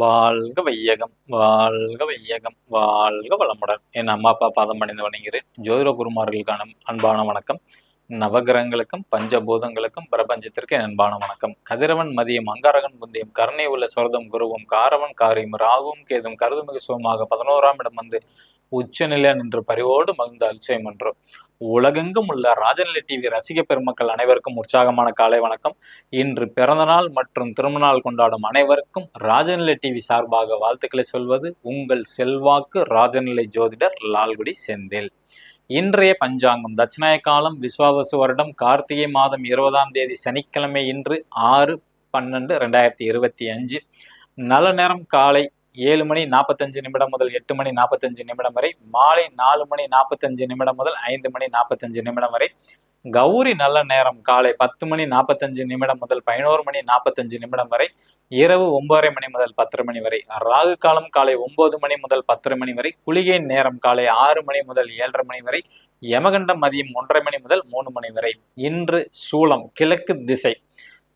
வாழ்க வையகம் வாழ்க வையகம் வாழ்க வளமுடன். என் அம்மா அப்பா பாதம் பணிந்து வணங்குகிறேன். ஜோதிட குருமார்களுக்கான அன்பான வணக்கம். நவகிரகங்களுக்கும் பஞ்சபூதங்களுக்கும் பிரபஞ்சத்திற்கு என் அன்பான வணக்கம். கதிரவன் மதியம் அங்காரகன் புந்தியம் கருணை உள்ள சொர்தம் குருவும் காரவன் காரியம் ராகும் கேதும் கருதுமிகு சுகமாக பதினோராம் இடம் வந்து உச்சநிலை நின்று பரிவோடு மகிழ்ந்த அல்சயம் என்றும் உலகெங்கும் உள்ள ராஜநிலை டிவி ரசிக பெருமக்கள் அனைவருக்கும் உற்சாகமான காலை வணக்கம். இன்று பிறந்தநாள் மற்றும் திருமணநாள் கொண்டாடும் அனைவருக்கும் ராஜநிலை டிவி சார்பாக வாழ்த்துக்களை சொல்வது உங்கள் செல்வாக்கு ராஜநிலை ஜோதிடர் லால்குடி செந்தில். இன்றைய பஞ்சாங்கம் தட்சிணாய காலம் விஸ்வாவசு வருடம் கார்த்திகை மாதம் இருபதாம் தேதி சனிக்கிழமை இன்று ஆறு பன்னெண்டு ரெண்டாயிரத்தி இருபத்தி அஞ்சு. நல்ல நேரம் காலை ஏழு மணி நாற்பத்தஞ்சு நிமிடம் முதல் எட்டு மணி நாற்பத்தஞ்சு நிமிடம் வரை மாலை நாலு மணி நாற்பத்தஞ்சு நிமிடம் முதல் ஐந்து மணி நாற்பத்தஞ்சு நிமிடம் வரை கௌரி நல்ல நேரம் காலை பத்து மணி நாற்பத்தஞ்சு நிமிடம் முதல் பதினோரு மணி நாற்பத்தஞ்சு நிமிடம் வரை இரவு ஒன்பதரை மணி முதல் பத்தரை மணி வரை ராகு காலம் காலை ஒன்பது மணி முதல் பத்தரை மணி வரை குளிகை நேரம் காலை ஆறு மணி முதல் ஏழரை மணி வரை யமகண்டம் மதியம் ஒன்றரை மணி முதல் மூணு மணி வரை. இன்று சூளம் கிழக்கு திசை.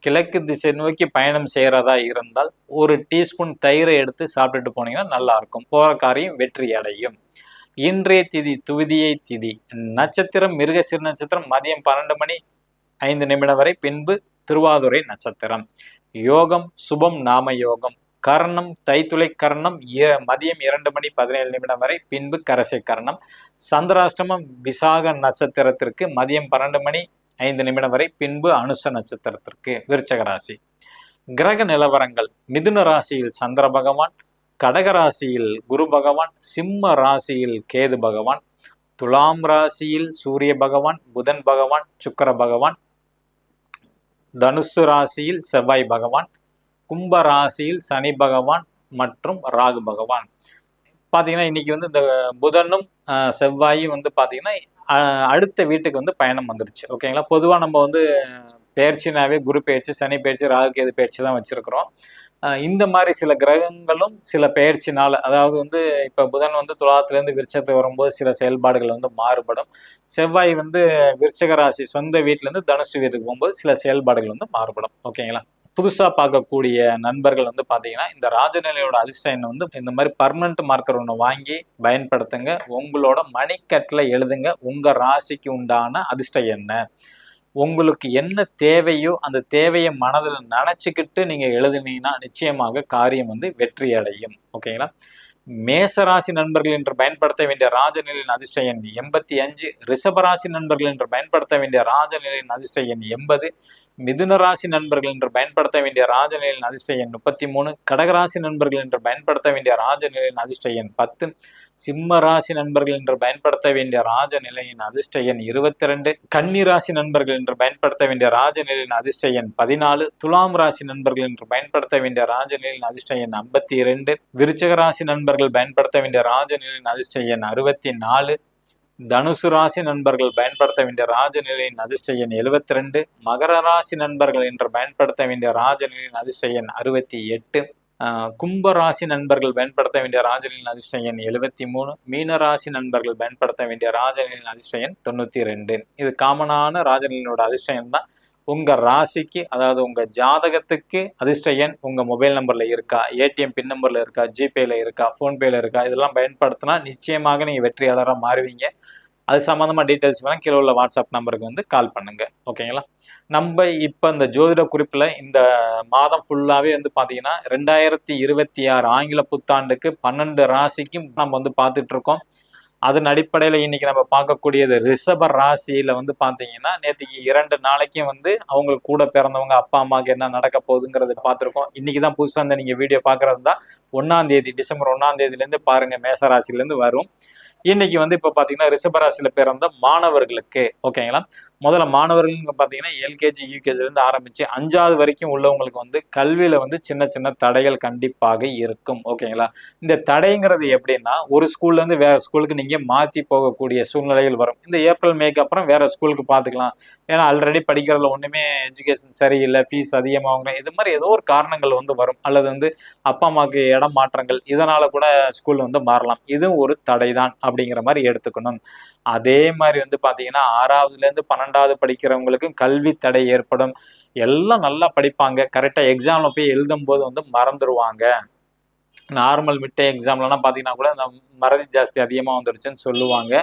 கிழக்கு திசை நோக்கி பயணம் செய்கிறதா இருந்தால் ஒரு டீஸ்பூன் தயிரை எடுத்து சாப்பிட்டுட்டு போனீங்கன்னா நல்லா இருக்கும் போகிற காரியம் வெற்றி அடையும். இன்றைய திதி துவிதியை திதி. நட்சத்திரம் மிருகசிறு நட்சத்திரம் மதியம் பன்னெண்டு மணி ஐந்து நிமிடம் வரை. பின்பு திருவாதுரை நட்சத்திரம். யோகம் சுபம் நாம யோகம். கர்ணம் தைத்துளை கர்ணம் மதியம் இரண்டு மணி பதினேழு நிமிடம் வரை. பின்பு கரசை கர்ணம். சந்திராஷ்டமம் விசாக நட்சத்திரத்திற்கு மதியம் பன்னெண்டு மணி ஐந்து நிமிடம் வரை பின்பு அனுச நட்சத்திரத்திற்கு விருச்சக ராசி. கிரக நிலவரங்கள். மிதுன ராசியில் சந்திர பகவான் கடக ராசியில் குரு பகவான் சிம்ம ராசியில் கேது பகவான் துலாம் ராசியில் சூரிய பகவான் புதன் பகவான் சுக்கர பகவான் தனுசு ராசியில் செவ்வாய் பகவான் கும்ப ராசியில் சனி பகவான் மற்றும் ராகு பகவான். பார்த்தீங்கன்னா இன்னைக்கு வந்து இந்த புதனும் செவ்வாயும் வந்து பார்த்தீங்கன்னா அடுத்த வீட்டுக்கு வந்து பயணம் வந்துருச்சு. ஓகேங்களா? பொதுவாக நம்ம வந்து பயிற்சினாவே குரு பயிற்சி சனி பயிற்சி ராகுகேது பயிற்சி தான் வச்சுருக்குறோம். இந்த மாதிரி சில கிரகங்களும் சில பயிற்சினால் அதாவது வந்து இப்போ புதன் வந்து துலாத்துலேருந்து விருச்சத்துக்கு வரும்போது சில செயல்பாடுகள் வந்து மாறுபடும். செவ்வாய் வந்து விருச்சக ராசி சொந்த வீட்டிலேருந்து தனுசு வீட்டுக்கு போகும்போது சில செயல்பாடுகள் வந்து மாறுபடும். ஓகேங்களா? புதுசாக பார்க்கக்கூடிய நண்பர்கள் வந்து பார்த்தீங்கன்னா இந்த ராஜநிலையோட அதிர்ஷ்ட எண்ணை வந்து இந்த மாதிரி பர்மனண்ட் மார்க்கர் ஒன்று வாங்கி பயன்படுத்துங்க. உங்களோட மணிக்கட்டில் எழுதுங்க. உங்கள் ராசிக்கு உண்டான அதிர்ஷ்டம் என்ன? உங்களுக்கு என்ன தேவையோ அந்த தேவையை மனதில் நினச்சிக்கிட்டு நீங்கள் எழுதுனீங்கன்னா நிச்சயமாக காரியம் வந்து வெற்றி அடையும். ஓகேங்களா? மேசராசி நண்பர்கள் என்று பயன்படுத்த வேண்டிய ராஜநிலையின் அதிர்ஷ்ட எண் எண்பத்தி அஞ்சு. ரிஷபராசி நண்பர்கள் என்று பயன்படுத்த வேண்டிய ராஜநிலையின் அதிர்ஷ்ட எண் எண்பது. மிதுன ராசி நண்பர்கள் என்று பயன்படுத்த வேண்டிய ராஜநிலையின் அதிர்ஷ்ட எண் முப்பத்தி மூணு கடகராசி நண்பர்கள் என்று பயன்படுத்த வேண்டிய ராஜநிலையின் அதிர்ஷ்ட எண் பத்து சிம்ம ராசி நண்பர்கள் என்று பயன்படுத்த வேண்டிய ராஜநிலையின் அதிர்ஷ்ட எண் இருபத்தி ரெண்டு கன்னி ராசி நண்பர்கள் என்று பயன்படுத்த வேண்டிய ராஜநிலையின் அதிர்ஷ்ட எண் பதினாலு துலாம் ராசி நண்பர்கள் என்று பயன்படுத்த வேண்டிய ராஜநிலையின் அதிர்ஷ்ட எண் ஐம்பத்தி இரண்டு விருச்சக ராசி நண்பர்கள் பயன்படுத்த வேண்டிய ராஜநிலையின் அதிர்ஷ்ட எண் அறுபத்தி நாலு தனுசு ராசி நண்பர்கள் பயன்படுத்த வேண்டிய ராஜநிலையின் அதிர்ஷ்ட எண் எழுபத்தி ரெண்டு மகர ராசி நண்பர்கள் என்று பயன்படுத்த வேண்டிய ராஜநிலையின் அதிர்ஷ்ட எண் அறுபத்தி எட்டு. கும்ப ராசி நண்பர்கள் பயன்படுத்த வேண்டிய ராஜநிலையின் அதிர்ஷ்ட எண் எழுபத்தி மூணு. மீன ராசி நண்பர்கள் பயன்படுத்த வேண்டிய ராஜநிலையின் அதிர்ஷ்ட எண் தொண்ணூற்றி ரெண்டு. இது காமனான ராஜநிலையோட அதிர்ஷ்ட எண் தான். உங்கள் ராசிக்கு அதாவது உங்கள் ஜாதகத்துக்கு அதிர்ஷ்ட எண் உங்கள் மொபைல் நம்பரில் இருக்கா? ஏடிஎம் பின் நம்பரில் இருக்கா? ஜிபேயில் இருக்கா? ஃபோன்பேயில் இருக்கா? இதெல்லாம் பயன்படுத்தினா நிச்சயமாக நீங்கள் வெற்றியாளராக மாறுவீங்க. அது சம்மந்தமாக டீட்டெயில்ஸ் வேணால் கீழே உள்ள வாட்ஸ்அப் நம்பருக்கு வந்து கால் பண்ணுங்கள் ஓகேங்களா நம்ம இப்போ இந்த ஜோதிட குறிப்பில் இந்த மாதம் ஃபுல்லாகவே வந்து பார்த்தீங்கன்னா ரெண்டாயிரத்தி இருபத்தி ஆறு ஆங்கில புத்தாண்டுக்கு பன்னெண்டு ராசிக்கும் நம்ம வந்து பார்த்துட்ருக்கோம் அதன் அடிப்படையில் இன்னைக்கு நம்ம பார்க்கக்கூடியது ரிஷப ராசியில் வந்து பார்த்தீங்கன்னா நேற்றுக்கு இரண்டு நாளைக்கும் வந்து அவங்களுக்கு கூட பிறந்தவங்க அப்பா அம்மாவுக்கு என்ன நடக்க போகுதுங்கிறத பார்த்துருக்கோம். இன்னைக்கு தான் புதுசாக இந்த நீங்கள் வீடியோ பார்க்குறது தான் ஒன்றாம் தேதி டிசம்பர் ஒன்றாம் தேதியிலேருந்து பாருங்கள் மேச ராசிலேருந்து வரும். இன்னைக்கு வந்து இப்போ பார்த்தீங்கன்னா ரிஷபராசியில் பிறந்த மாணவர்களுக்கு ஓகேங்களா முதல்ல மாணவர்கள் பார்த்தீங்கன்னா எல்கேஜி யூகேஜிலேருந்து ஆரம்பித்து அஞ்சாவது வரைக்கும் உள்ளவங்களுக்கு வந்து கல்வியில் வந்து சின்ன சின்ன தடைகள் கண்டிப்பாக இருக்கும் ஓகேங்களா இந்த தடைங்கிறது எப்படின்னா ஒரு ஸ்கூல்லேருந்து வேற ஸ்கூலுக்கு நீங்கள் மாற்றி போகக்கூடிய சூழ்நிலைகள் வரும். இந்த ஏப்ரல் மேக்கு அப்புறம் வேற ஸ்கூலுக்கு பார்த்துக்கலாம் ஏன்னா ஆல்ரெடி படிக்கிறதுல ஒன்றுமே எஜுகேஷன் சரியில்லை ஃபீஸ் அதிகமாகுங்க இது மாதிரி ஏதோ ஒரு காரணங்கள் வந்து வரும். அல்லது வந்து அப்பா அம்மாவுக்கு இடம் மாற்றங்கள் இதனால கூட ஸ்கூல் வந்து மாறலாம். இதுவும் ஒரு தடை தான் அப்படிங்கிற மாதிரி எடுத்துக்கணும். அதே மாதிரி வந்து பார்த்தீங்கன்னா ஆறாவதுலேருந்து பன்னெண்டாவது படிக்கிறவங்களுக்கும் கல்வி தடை ஏற்படும். எல்லாம் நல்லா படிப்பாங்க. கரெக்டாக எக்ஸாமில் போய் எழுதும் போது வந்து மறந்துடுவாங்க நார்மல் மிட்டே எக்ஸாம்லலாம் பார்த்தீங்கன்னா கூட இந்த மறதி ஜாஸ்தி அதிகமாக வந்துடுச்சுன்னு சொல்லுவாங்க.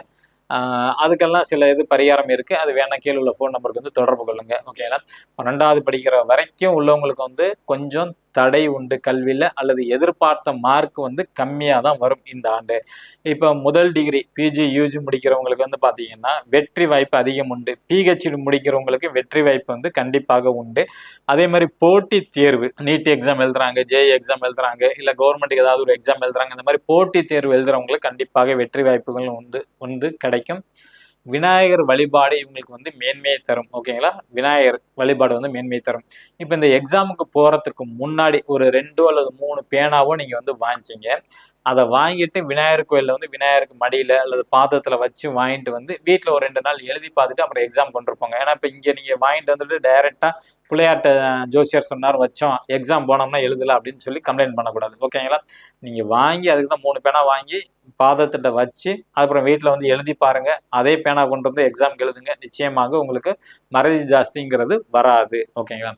அதுக்கெல்லாம் சில இது பரிகாரம் இருக்குது அது வேணா கீழே உள்ள ஃபோன் நம்பருக்கு வந்து தொடர்பு கொள்ளுங்க. ஓகேங்களா பன்னெண்டாவது படிக்கிற வரைக்கும் உள்ளவங்களுக்கு வந்து கொஞ்சம் தடை உண்டு கல்வியில் அல்லது எதிர்பார்த்த மார்க் வந்து கம்மியாக தான் வரும் இந்த ஆண்டு. இப்போ முதல் டிகிரி பிஜி யூஜி முடிக்கிறவங்களுக்கு வந்து பார்த்தீங்கன்னா வெற்றி வாய்ப்பு அதிகம் உண்டு. பிஹெச்டி முடிக்கிறவங்களுக்கு வெற்றி வாய்ப்பு வந்து கண்டிப்பாக உண்டு. அதே மாதிரி போட்டி தேர்வு நீட் எக்ஸாம் எழுதுறாங்க ஜே எக்ஸாம் எழுதுறாங்க இல்லை கவர்மெண்ட்டுக்கு ஏதாவது ஒரு எக்ஸாம் எழுதுறாங்க இந்த மாதிரி போட்டி தேர்வு எழுதுறவங்களுக்கு கண்டிப்பாக வெற்றி வாய்ப்புகள் வந்து வந்து கிடைக்கும். விநாயகர் வழிபாடு இவங்களுக்கு வந்து மேன்மையை தரும் ஓகேங்களா? விநாயகர் வழிபாடு வந்து மேன்மையை தரும். இப்போ இந்த எக்ஸாமுக்கு போகிறதுக்கு முன்னாடி ஒரு ரெண்டோ அல்லது மூணு பேனாவோ நீங்கள் வந்து வாங்கிக்கிங்க. அதை வாங்கிட்டு விநாயகர் கோயிலில் வந்து விநாயகருக்கு மடியில் அல்லது பாதத்தில் வச்சு வாங்கிட்டு வந்து வீட்டில் ஒரு ரெண்டு நாள் எழுதி பார்த்துட்டு அப்புறம் எக்ஸாம் கொண்டிருப்பாங்க. ஏன்னா இப்போ இங்கே நீங்கள் வாங்கிட்டு வந்துட்டு டைரெக்டாக பிள்ளையார்ட்ட ஜோசியர் சொன்னார் வச்சோம் எக்ஸாம் போனோம்னா எழுதலை அப்படின்னு சொல்லி கம்ப்ளைண்ட் பண்ணக்கூடாது. ஓகேங்களா நீங்கள் வாங்கி அதுக்கு தான் மூணு பேனா வாங்கி பாதத்திட்ட வச்சு அப்புறம் வீட்டில் வந்து எழுதி பாருங்கள் அதே பேனா கொண்டு வந்து எக்ஸாம்க்கு எழுதுங்க. நிச்சயமாக உங்களுக்கு மறதி ஜாஸ்திங்கிறது வராது. ஓகேங்களா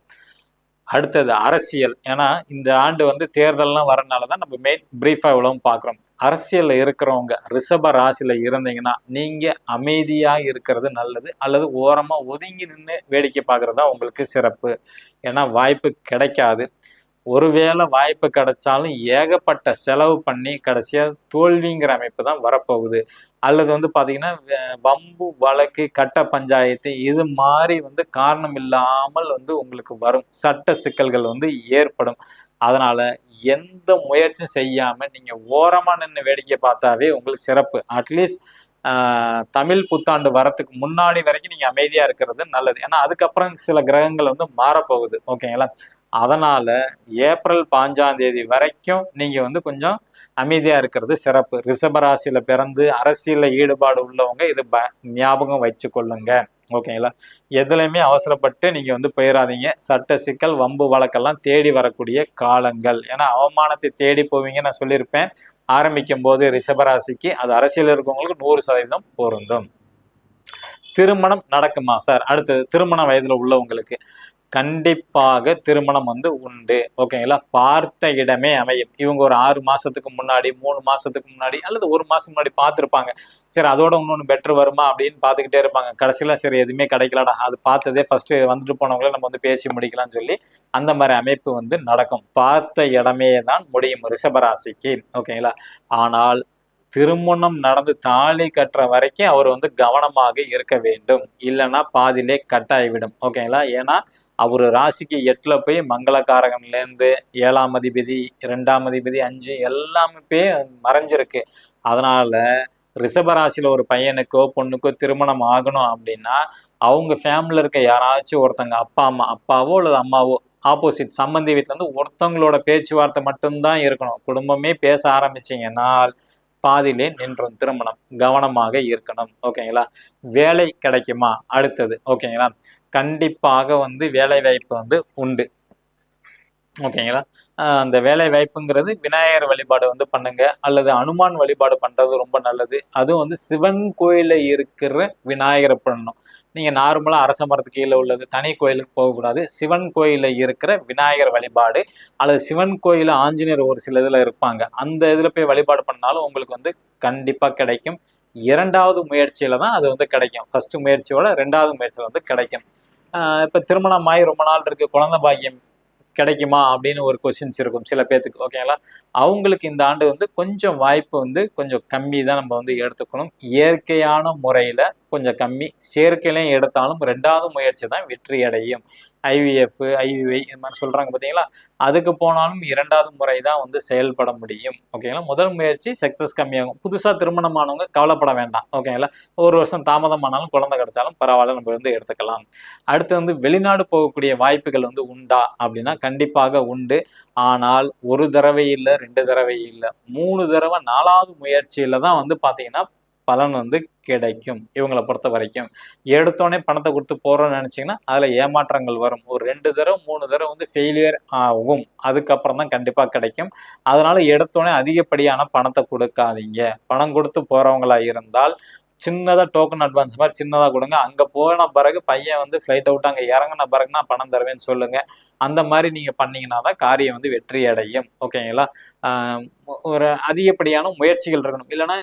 அடுத்தது அரசியல். ஏன்னா இந்த ஆண்டு வந்து தேர்தல்லாம் வரனால தான் நம்ம மெயின் பிரீஃபாக இவ்வளவும் பார்க்குறோம் அரசியலில் இருக்கிறவங்க ரிஷப ராசியில் இருந்தீங்கன்னா நீங்கள் அமைதியாக இருக்கிறது நல்லது அல்லது ஓரமாக ஒதுங்கி நின்று வேடிக்கை பார்க்குறது தான் உங்களுக்கு சிறப்பு. ஏன்னா வாய்ப்பு கிடைக்காது. ஒருவேளை வாய்ப்பு கிடைச்சாலும் ஏகப்பட்ட செலவு பண்ணி கடைசியாக தோல்விங்கிற அமைப்பு தான் வரப்போகுது. அல்லது வந்து பார்த்தீங்கன்னா வம்பு வழக்கு கட்ட பஞ்சாயத்து இது மாதிரி வந்து காரணம் இல்லாமல் வந்து உங்களுக்கு வரும். சட்ட சிக்கல்கள் வந்து ஏற்படும். அதனால எந்த முயற்சியும் செய்யாம நீங்க ஓரமா நின்று வேடிக்கை பார்த்தாவே உங்களுக்கு சிறப்பு. அட்லீஸ்ட் தமிழ் புத்தாண்டு வரத்துக்கு முன்னாடி வரைக்கும் நீங்க அமைதியா இருக்கிறது நல்லது. ஏன்னா அதுக்கப்புறம் சில கிரகங்கள் வந்து மாறப்போகுது. ஓகேங்களா அதனால ஏப்ரல் பாஞ்சாம் தேதி வரைக்கும் நீங்க வந்து கொஞ்சம் அமைதியாக இருக்கிறது சிறப்பு. ரிஷபராசியில் பிறந்து அரசியலில் ஈடுபாடு உள்ளவங்க இது ப- ஞாபகம் வச்சு கொள்ளுங்க ஓகேங்களா? எதுலையுமே அவசரப்பட்டு நீங்கள் வந்து போயிடாதீங்க சட்ட சிக்கல் வம்பு வழக்கெல்லாம் தேடி வரக்கூடிய காலங்கள். ஏன்னா அவமானத்தை தேடி போவீங்க நான் சொல்லியிருப்பேன். ஆரம்பிக்கும் போது ரிஷபராசிக்கு அது அரசியல் இருக்கவங்களுக்கு நூறு சதவீதம் பொருந்தும். திருமணம் நடக்குமா? சார் அடுத்தது திருமண வயதில் உள்ளவங்களுக்கு. கண்டிப்பாக திருமணம் வந்து உண்டு. ஓகேங்களா பார்த்த இடமே அமையும். இவங்க ஒரு ஆறு மாசத்துக்கு முன்னாடி மூணு மாசத்துக்கு முன்னாடி அல்லது ஒரு மாசம் முன்னாடி பார்த்துருப்பாங்க. சரி அதோட இன்னொன்று பெட்டர் வருமா அப்படின்னு பார்த்துக்கிட்டே இருப்பாங்க. கடைசியில் சரி எதுவுமே கிடைக்கலடா. அது பார்த்ததே ஃபர்ஸ்ட் வந்துட்டு போனவங்களே நம்ம வந்து பேசி முடிக்கலாம்னு சொல்லி அந்த மாதிரி அமைப்பு வந்து நடக்கும். பார்த்த இடமே தான் முடியும் ரிஷபராசிக்கு ஓகேங்களா ஆனால் திருமணம் நடந்து தாலி கட்டுற வரைக்கும் அவர் வந்து கவனமாக இருக்க வேண்டும். இல்லைன்னா பாதியிலே கட்டாகிவிடும் ஓகேங்களா ஏன்னா அவர் ராசிக்கு எட்டுல போய் மங்களக்காரகன்லேருந்து ஏழாம் அதிபதி ரெண்டாம் அதிபதி அஞ்சு எல்லாமே போய் மறைஞ்சிருக்கு. அதனால ரிஷபராசியில் ஒரு பையனுக்கோ பொண்ணுக்கோ திருமணம் ஆகணும் அப்படின்னா அவங்க ஃபேமிலியில் இருக்க யாராச்சும் ஒருத்தங்க அப்பா அம்மா அப்பாவோ அல்லது அம்மாவோ ஆப்போசிட் சம்பந்தி வீட்டிலேருந்து ஒருத்தவங்களோட பேச்சுவார்த்தை மட்டும்தான் இருக்கணும். குடும்பமே பேச ஆரம்பிச்சீங்கன்னால் பாதியிலே நின்றும் திருமணம். கவனமாக இருக்கணும். ஓகேங்களா? வேலை கிடைக்குமா? அடுத்தது. ஓகேங்களா? கண்டிப்பாக வந்து வேலை வாய்ப்பு வந்து உண்டு. ஓகேங்களா அந்த வேலை வாய்ப்புங்கிறது விநாயகர் வழிபாடு வந்து பண்ணுங்க. அல்லது அனுமான் வழிபாடு பண்றது ரொம்ப நல்லது. அதுவும் வந்து சிவன் கோயில இருக்கிற விநாயகரை பண்ணணும். நீங்க நார்மலா அரச மரத்துக்கு கீழே உள்ளது தனி கோயிலுக்கு போகக்கூடாது. சிவன் கோயில இருக்கிற விநாயகர் வழிபாடு அல்லது சிவன் கோயில ஆஞ்சநேயர் ஒரு சில இதுல இருப்பாங்க. அந்த இதுல போய் வழிபாடு பண்ணாலும் உங்களுக்கு வந்து கண்டிப்பா கிடைக்கும். இரண்டாவது முயற்சியில தான் அது வந்து கிடைக்கும். ஃபர்ஸ்ட் முயற்சியோட ரெண்டாவது முயற்சியில வந்து கிடைக்கும். இப்ப திருமணம் ஆகி ரொம்ப நாள் இருக்கு குழந்தை பாக்கியம் கிடைக்குமா அப்படின்னு ஒரு கொஸ்டின்ஸ் இருக்கும் சில பேர்த்துக்கு ஓகேங்களா அவங்களுக்கு இந்த ஆண்டு வந்து கொஞ்சம் வாய்ப்பு வந்து கொஞ்சம் கம்மி தான் நம்ம வந்து எடுத்துக்கணும். இயற்கையான முறையில் கொஞ்சம் கம்மி. சேர்க்கையிலையும் எடுத்தாலும் ரெண்டாவது முயற்சி தான் வெற்றி அடையும் ஐவிஎஃப் ஐவிஐ இது மாதிரி சொல்றாங்க பார்த்தீங்களா அதுக்கு போனாலும் இரண்டாவது முறை தான் வந்து செயல்பட முடியும். ஓகேங்களா முதல் முயற்சி சக்ஸஸ் கம்மியாகும். புதுசாக திருமணமானவங்க கவலைப்பட வேண்டாம். ஓகேங்களா ஒரு வருஷம் தாமதமானாலும் குழந்தை கிடைச்சாலும் பரவாயில்ல நம்ம வந்து எடுத்துக்கலாம். அடுத்து வந்து வெளிநாடு போகக்கூடிய வாய்ப்புகள் வந்து உண்டா? அப்படின்னா கண்டிப்பாக உண்டு. ஆனால் ஒரு தடவை இல்லை ரெண்டு தடவை இல்லை மூணு தடவை நாலாவது முயற்சியில தான் வந்து பார்த்தீங்கன்னா பலன் வந்து கிடைக்கும் இவங்களை பொறுத்த வரைக்கும். எடுத்தோடனே பணத்தை கொடுத்து போகிறோன்னு நினச்சிங்கன்னா அதில் ஏமாற்றங்கள் வரும். ஒரு ரெண்டு தடவை மூணு தடவை வந்து ஃபெயிலியர் ஆகும். அதுக்கப்புறம் தான் கண்டிப்பாக கிடைக்கும். அதனால் எடுத்தோடனே அதிகப்படியான பணத்தை கொடுக்காதீங்க. பணம் கொடுத்து போகிறவங்களாக இருந்தால் சின்னதாக டோக்கன் அட்வான்ஸ் மாதிரி சின்னதாக கொடுங்க. அங்கே போன பிறகு பையன் வந்து ஃப்ளைட் அவுட் அங்கே இறங்கின பிறகு நான் பணம் தருவேன்னு சொல்லுங்கள் அந்த மாதிரி நீங்கள் பண்ணிங்கன்னா தான் காரியம் வந்து வெற்றி அடையும் ஓகேங்களா ஒரு அதிகப்படியான முயற்சிகள் இருக்கணும். இல்லைன்னா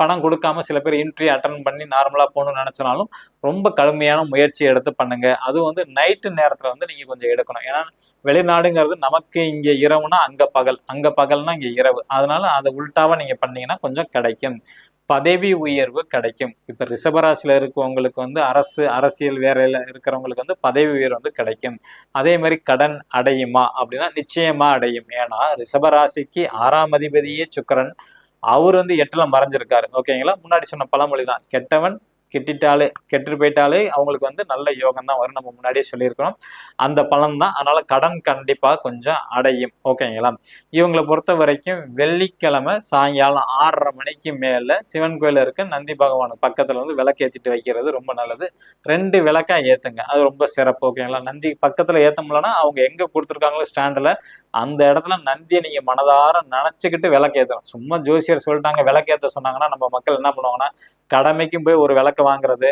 பணம் கொடுக்காம சில பேர் இன்ட்ரி அட்டன் பண்ணி நார்மலாக போகணும்னு நினச்சினாலும் ரொம்ப கடுமையான முயற்சி எடுத்து பண்ணுங்க. அதுவும் வந்து நைட்டு நேரத்தில் வந்து நீங்கள் கொஞ்சம் எடுக்கணும். ஏன்னா வெளிநாடுங்கிறது நமக்கு இங்கே இரவுனா அங்கே பகல். அங்கே பகல்னா இங்கே இரவு. அதனால அதை உள்டாவாக நீங்கள் பண்ணீங்கன்னா கொஞ்சம் கிடைக்கும். பதவி உயர்வு கிடைக்கும். இப்போ ரிஷபராசியில் இருக்கவங்களுக்கு வந்து அரசு அரசியல் வேலையில் இருக்கிறவங்களுக்கு வந்து பதவி உயர்வு வந்து கிடைக்கும். அதே மாதிரி கடன் அடையுமா அப்படின்னா நிச்சயமாக அடையும். ஏன்னா ரிஷபராசிக்கு ஆறாம் அதிபதியே சுக்கரன். அவர் வந்து எட்டுல மறைஞ்சிருக்காரு. ஓகேங்களா முன்னாடி சொன்ன பழமொழி தான் கெட்டவன் கெட்டிட்டாலே கெட்டு போயிட்டாலே அவங்களுக்கு வந்து நல்ல யோகம் தான் வரும். நம்ம முன்னாடியே சொல்லியிருக்கிறோம். அந்த பலன் தான் அதனால கடன் கண்டிப்பாக கொஞ்சம் அடையும். ஓகேங்களா? இவங்களை பொறுத்த வரைக்கும் வெள்ளிக்கிழமை சாயங்காலம் ஆறரை மணிக்கு மேலே சிவன் கோயில் இருக்க நந்தி பகவான் பக்கத்தில் வந்து விளக்கேத்திட்டு வைக்கிறது ரொம்ப நல்லது. ரெண்டு விளக்கா ஏற்றுங்க அது ரொம்ப சிறப்பு. ஓகேங்களா? நந்தி பக்கத்தில் ஏற்ற முடியலன்னா அவங்க எங்கே கொடுத்துருக்காங்களோ ஸ்டாண்டில் அந்த இடத்துல நந்தியை நீங்கள் மனதார நினச்சிக்கிட்டு விளக்கேற்றணும் சும்மா ஜோசியர் சொல்லிட்டாங்க விளக்கேற்ற சொன்னாங்கன்னா நம்ம மக்கள் என்ன பண்ணுவாங்கன்னா கடமைக்கும் போய் ஒரு விளக்கு வாங்குறது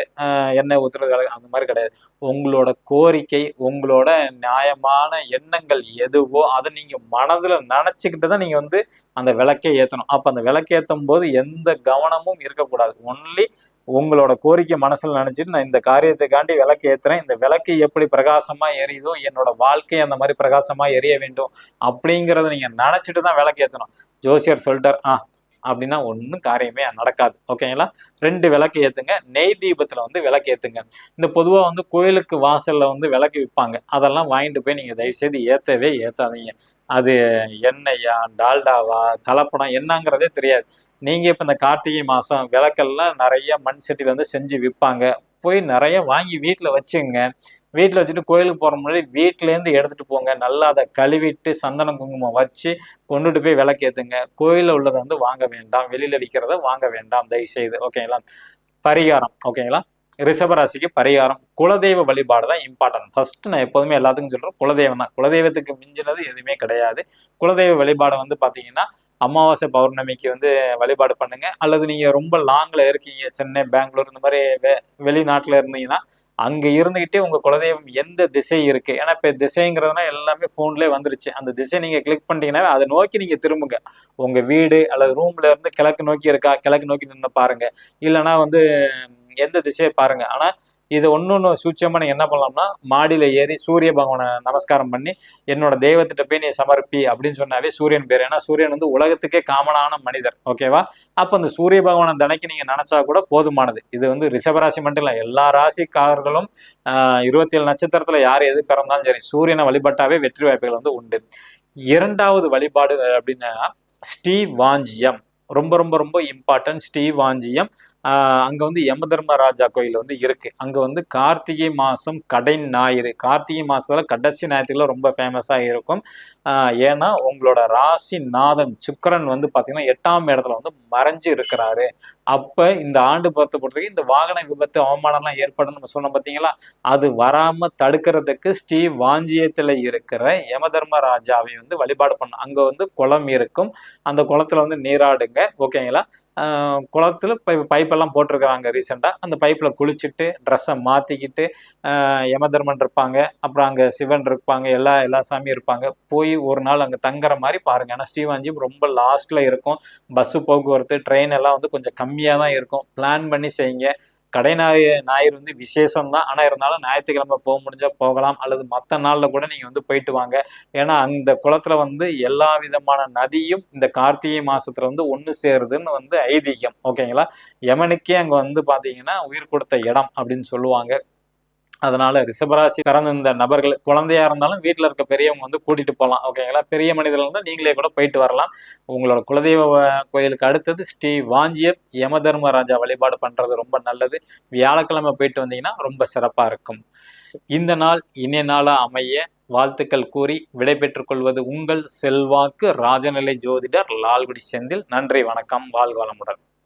என்ன எண்ணெய் ஊத்துறது அந்த மாதிரி கிடையாது. உங்களோட கோரிக்கை உங்களோட நியாயமான எண்ணங்கள் எதுவோ அதை நீங்க மனதுல நினச்சிக்கிட்டு தான் நீங்க வந்து அந்த விளக்கை ஏத்தணும். அப்ப அந்த விளக்கு ஏற்றும் போது எந்த கவனமும் இருக்கக்கூடாது. ஒன்லி உங்களோட கோரிக்கை மனசுல நினைச்சிட்டு நான் இந்த காரியத்துக்காண்டி விளக்கு ஏத்துறேன். இந்த விளக்கு எப்படி பிரகாசமா எரியுதோ என்னோட வாழ்க்கை அந்த மாதிரி பிரகாசமா எரிய வேண்டும் அப்படிங்கிறத நீங்க நினச்சிட்டு தான் விளக்கு ஏத்தணும். ஜோசியர் சொல்லிட்டார் ஆ அப்படின்னா ஒன்றும் காரியமே நடக்காது. ஓகேங்களா? ரெண்டு விளக்கு ஏற்றுங்க நெய் தீபத்தில் வந்து விளக்கு ஏற்றுங்க இந்த பொதுவாக வந்து கோயிலுக்கு வாசலில் வந்து விளக்கு விற்பாங்க அதெல்லாம் வாங்கிட்டு போய் நீங்கள் தயவு செய்து ஏற்றாதீங்க அது எண்ணெயா டால்டாவா கலப்படம் என்னங்கிறதே தெரியாது. நீங்கள் இப்போ இந்த கார்த்திகை மாதம் விளக்கெல்லாம் நிறைய மண் சட்டியில் வந்து செஞ்சு விற்பாங்க போய் நிறைய வாங்கி வீட்டில் வச்சுங்க. வீட்டில் வச்சுட்டு கோயிலுக்கு போகிற முன்னாடி வீட்டிலேருந்து எடுத்துகிட்டு போங்க. நல்லா அதை கழுவிட்டு சந்தனம் குங்குமம் வச்சு கொண்டுட்டு போய் விளக்கேற்றுங்க கோயிலில் உள்ளதை வந்து வாங்க வேண்டாம். வெளியில் விற்கிறத வாங்க வேண்டாம். தயவு செய்து ஓகேங்களா? பரிகாரம். ஓகேங்களா? ரிஷபராசிக்கு பரிகாரம். குலதெய்வ வழிபாடு தான் இம்பார்ட்டன்ட் ஃபர்ஸ்ட் நான் எப்போதுமே எல்லாத்துக்கும் சொல்கிறேன் குலதெய்வம் தான். குலதெய்வத்துக்கு மிஞ்சினது எதுவுமே கிடையாது. குலதெய்வ வழிபாடு வந்து பார்த்தீங்கன்னா அமாவாசை பௌர்ணமிக்கு வந்து வழிபாடு பண்ணுங்க. அல்லது நீங்கள் ரொம்ப லாங்கில் இருக்கீங்க. சென்னை பெங்களூர் இந்த மாதிரி வெ வெளிநாட்டில் இருந்தீங்கன்னா அங்கே இருந்துகிட்டே உங்கள் குலதெய்வம் எந்த திசை இருக்குது ஏன்னா இப்போ திசைங்கிறதுனா எல்லாமே ஃபோன்லேயே வந்துருச்சு. அந்த திசை நீங்கள் கிளிக் பண்ணிட்டீங்கன்னா அதை நோக்கி நீங்கள் திரும்புங்க. உங்கள் வீடு அல்லது ரூம்ல இருந்து கிழக்கு நோக்கி இருக்கா? கிழக்கு நோக்கி நின்று பாருங்க. இல்லைன்னா வந்து எந்த திசையை பாருங்க. ஆனால் இது ஒன்று சூட்சமா நீங்கள் என்ன பண்ணலாம்னா மாடியில் ஏறி சூரிய பகவானை நமஸ்காரம் பண்ணி என்னோட தெய்வத்திட்ட போய் நீ சமர்ப்பி அப்படின்னு சொன்னாவே சூரியன் பேர். ஏன்னா சூரியன் வந்து உலகத்துக்கே காமனான மனிதர். ஓகேவா அப்போ அந்த சூரிய பகவானை தினைக்கு நீங்கள் நினச்சா கூட போதுமானது. இது வந்து ரிஷபராசி மட்டும் இல்லை எல்லா ராசிக்காரர்களும் இருபத்தி ஏழு நட்சத்திரத்தில் யார் எது பிறந்தாலும் சரி சூரியனை வழிபட்டாவே வெற்றி வாய்ப்புகள் வந்து உண்டு. இரண்டாவது வழிபாடு அப்படின்னா ஸ்ரீ வாஞ்சியம் ரொம்ப ரொம்ப ரொம்ப இம்பார்ட்டன்ட் ஸ்ரீ வாஞ்சியம் அங்க வந்து யம தர்மராஜா கோயில் வந்து இருக்கு. அங்க வந்து கார்த்திகை மாசம் கடை ஞாயிறு. கார்த்திகை மாசத்துல கடைசி ஞாயிற்றுல ரொம்ப ஃபேமஸாக இருக்கும். ஆஹ் ஏன்னா உங்களோட ராசி நாதன் சுக்கரன் வந்து பாத்தீங்கன்னா எட்டாம் இடத்துல வந்து மறைஞ்சு இருக்கிறாரு. அப்போ இந்த ஆண்டு பொறுத்த பொறுத்தவரைக்கும் இந்த வாகன விபத்து அவமானம்லாம் ஏற்படும் நம்ம சொன்னோம் பார்த்தீங்களா அது வராமல் தடுக்கிறதுக்கு ஸ்ரீ வாஞ்சியத்தில் இருக்கிற யமதர்ம ராஜாவை வந்து வழிபாடு பண்ணும் அங்கே வந்து குளம் இருக்கும். அந்த குளத்துல வந்து நீராடுங்க. ஓகேங்களா? குளத்தில் குளத்துல பை பைப்பெல்லாம் போட்டிருக்கிறாங்க ரீசெண்டாக அந்த பைப்பில் குளிச்சுட்டு ட்ரெஸ்ஸை மாற்றிக்கிட்டு யமதர்மன் இருப்பாங்க. அப்புறம் அங்கே சிவன் இருப்பாங்க. எல்லா எல்லா சாமியும் இருப்பாங்க. போய் ஒரு நாள் அங்கே தங்குற மாதிரி பாருங்கள் ஏன்னா ஸ்ரீவாஞ்சியம் ரொம்ப லாஸ்ட்டில் இருக்கும். பஸ்ஸு போக்குவரத்து ட்ரெயின் எல்லாம் வந்து கொஞ்சம் கம்மியாக தான் இருக்கும். பிளான் பண்ணி செய்யுங்க. கடை ஞாயிறு ஞாயிறு வந்து விசேஷம் தான் ஆனால் இருந்தாலும் ஞாயிற்றுக்கிழமை போக முடிஞ்சால் போகலாம். அல்லது மற்ற நாளில் கூட நீங்கள் வந்து போயிட்டு வாங்க. ஏன்னா அந்த குளத்தில் வந்து எல்லா விதமான நதியும் இந்த கார்த்திகை மாதத்தில் வந்து ஒன்று சேருதுன்னு வந்து ஐதீகம். ஓகேங்களா? யமனுக்கே அங்கே வந்து பார்த்தீங்கன்னா உயிர் கொடுத்த இடம் அப்படின்னு சொல்லுவாங்க. அதனால ரிஷபராசி பிறந்த இந்த நபர்கள் குழந்தையா இருந்தாலும் வீட்டில் இருக்க பெரியவங்க வந்து கூட்டிட்டு போகலாம் ஓகேங்களா பெரிய மனிதர்கள் இருந்தால் நீங்களே கூட போயிட்டு வரலாம். உங்களோட குலதெய்வ கோயிலுக்கு அடுத்தது ஸ்ரீ வாஞ்சியர் யமதர்மராஜா வழிபாடு பண்றது ரொம்ப நல்லது. வியாழக்கிழமை போயிட்டு வந்தீங்கன்னா ரொம்ப சிறப்பா இருக்கும். இந்த நாள் இனிய நாளாக அமைய வாழ்த்துக்கள் கூறி விடைபெற்றுக் கொள்வது உங்கள் செல்வாக்கு ராஜநிலை ஜோதிடர் லால்குடி செந்தில். நன்றி வணக்கம் வாழ்க வளமுடன்